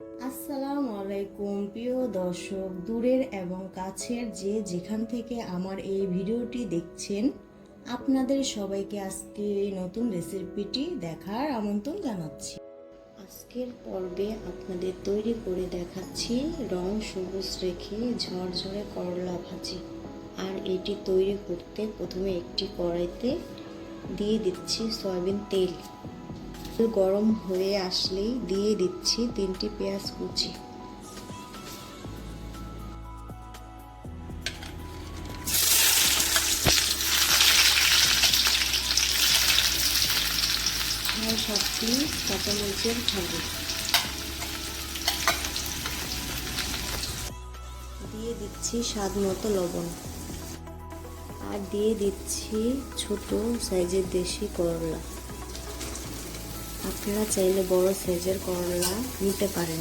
আসসালামু আলাইকুম প্রিয় দর্শক, দূরের এবং কাছের যে যেখান থেকে আমার এই ভিডিওটি দেখছেন, আপনাদের সবাইকে আজকে এই নতুন রেসিপিটি দেখার আমন্ত্রণ জানাচ্ছি। আজকের পর্বে আপনাদের তৈরি করে দেখাচ্ছি রং সবুজ রেখে ঝরঝরে করলা ভাজি। আর এটি তৈরি করতে প্রথমে একটি কড়াইতে দিয়ে দিচ্ছি সয়াবিন তেল তেল। গরম হয়ে আসলেই দিয়ে দিচ্ছি তিনটি পেঁয়াজ কুচি। সাতটি কাঁচামরিচের ফালি দিয়ে দিচ্ছি স্বাদ মতো লবণ। আর দিয়ে দিচ্ছি ছোট সাইজের দেশি করলা। আপনারা চাইলে বড় সাইজের করলা নিতে পারেন।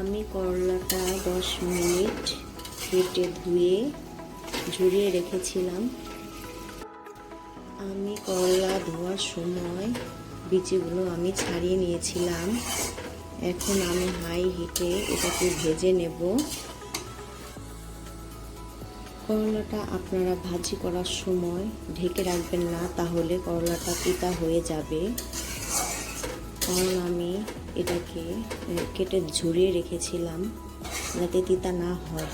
আমি করলাটা দশ মিনিট কেটে ধুয়ে ঝরিয়ে রেখেছিলাম। আমি করলা ধোয়ার সময় বিচিগুলো আমি ছাড়িয়ে নিয়েছিলাম। এখন আমি হাই হিটে এটাকে ভেজে নেব। করলাটা আপনারা ভাজি করার সময় ঢেকে রাখবেন না, তাহলে করলাটা পিতা হয়ে যাবে। কারণ আমি এটাকে কেটে ঝরিয়ে রেখেছিলাম, যাতে তিতা না হয়।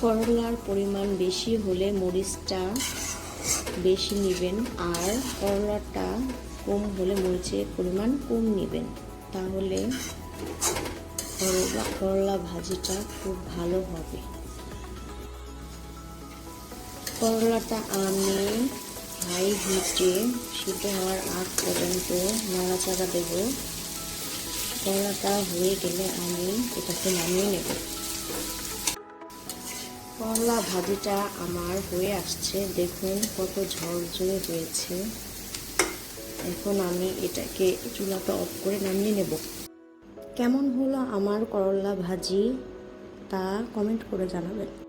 করলার পরিমাণ বেশি হলে মরিচটা বেশি নেবেন, আর করলাটা কম হলে মরিচের পরিমাণ কম নেবেন। তাহলে করলা করলা ভাজিটা খুব ভালো হবে। করলাটা আমি হাই হিটে সিদ্ধ হওয়ার আগ পর্যন্ত নাড়াচাড়া দেব। করলাটা হয়ে গেলে আমি এটাকে নামিয়ে নেব। করলা ভাজিটা আমার হয়ে আসছে। দেখুন কত ঝরঝরে হয়েছে। এখন আমি এটাকে চুলাটা অফ করে নামিয়ে নেব। কেমন হলো আমার করলা ভাজি তা কমেন্ট করে জানাবেন।